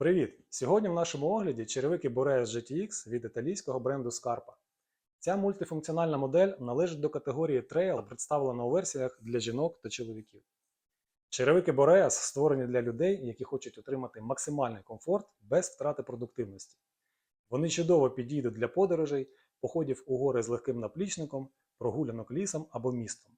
Привіт! Сьогодні в нашому огляді черевики Boreas GTX від італійського бренду Scarpa. Ця мультифункціональна модель належить до категорії Trail та представлена у версіях для жінок та чоловіків. Черевики Boreas створені для людей, які хочуть отримати максимальний комфорт без втрати продуктивності. Вони чудово підійдуть для подорожей, походів у гори з легким наплічником, прогулянок лісом або містом.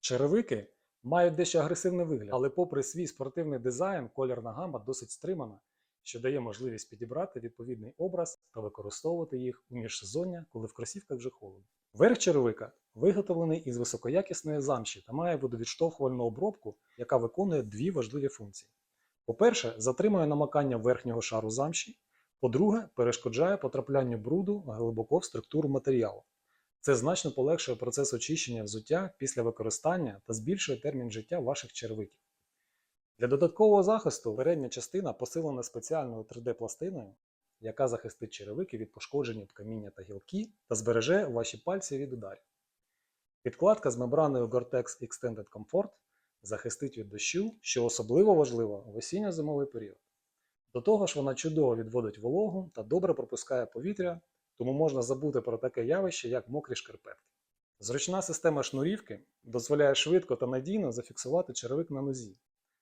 Черевики мають дещо агресивний вигляд, але попри свій спортивний дизайн, кольорна гама досить стримана, що дає можливість підібрати відповідний образ та використовувати їх у міжсезоння, коли в кросівках вже холодно. Верх черевика виготовлений із високоякісної замші та має водовідштовхувальну обробку, яка виконує дві важливі функції. По-перше, затримує намакання верхнього шару замші, по-друге, перешкоджає потраплянню бруду глибоко в структуру матеріалу. Це значно полегшує процес очищення взуття після використання та збільшує термін життя ваших черевиків. Для додаткового захисту передня частина посилена спеціальною 3D-пластиною, яка захистить черевики від пошкодження каміння та гілки та збереже ваші пальці від ударів. Підкладка з мембраною Gore-Tex Extended Comfort захистить від дощу, що особливо важливо в осінньо-зимовий період. До того ж, вона чудово відводить вологу та добре пропускає повітря, тому можна забути про таке явище, як мокрі шкарпетки. Зручна система шнурівки дозволяє швидко та надійно зафіксувати черевик на нозі.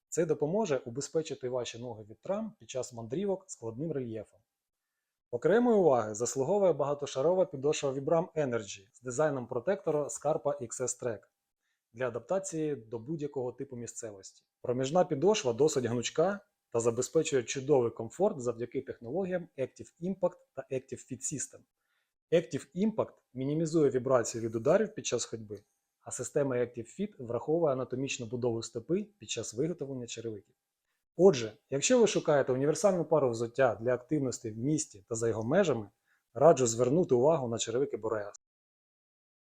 Це допоможе убезпечити ваші ноги від травм під час мандрівок складним рельєфом. Окремої уваги заслуговує багатошарова підошва Vibram Energy з дизайном протектора Scarpa XS Track для адаптації до будь-якого типу місцевості. Проміжна підошва досить гнучка та забезпечує чудовий комфорт завдяки технологіям Active Impact та Active Fit System. Active Impact мінімізує вібрацію від ударів під час ходьби, а система Active Fit враховує анатомічну будову стопи під час виготовлення черевиків. Отже, якщо ви шукаєте універсальну пару взуття для активності в місті та за його межами, раджу звернути увагу на черевики Boreas.